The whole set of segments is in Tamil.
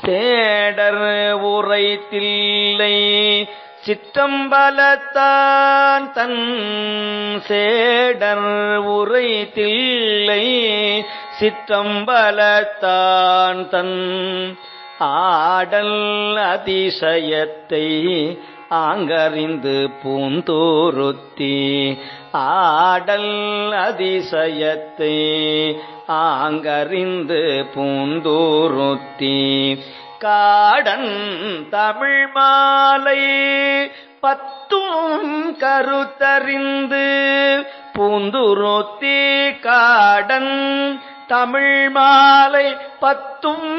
சேடர் உரைத்தில்லை. சிற்றம்பலத்தான் தன் சேடர் உரைத்தில்லை. சிற்றம்பலத்தான் தன் ஆடல் அதிசயத்தை ஆங்கறிந்து பூந்தூருத்தி ஆடல் அதிசயத்தை ஆங்கறிந்து பூந்தூருத்தி காடன் தமிழ் மாலை பத்தும் கருத்தறிந்து பூந்துருத்தி காடன் தமிழ் மாலை பத்தும்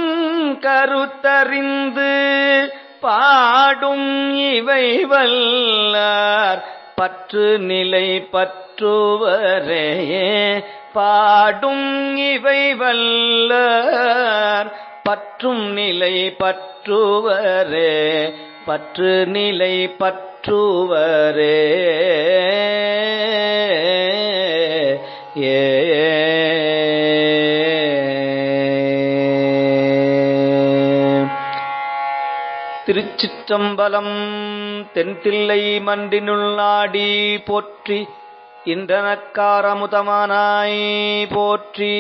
கருத்தறிந்து பாடும் இவை வல்லார். பற்று நிலை பற்றுவரே பாடும் இவை வல்லார். பற்றும் நிலை பற்றுவரே. பற்று நிலை பற்றுவரே. ஏ திருச்சிற்றம்பலம் தென்தில்லை மன்றினுள்ளாடி போற்றி இன்றனக்காரமுதமானாய் போற்றி.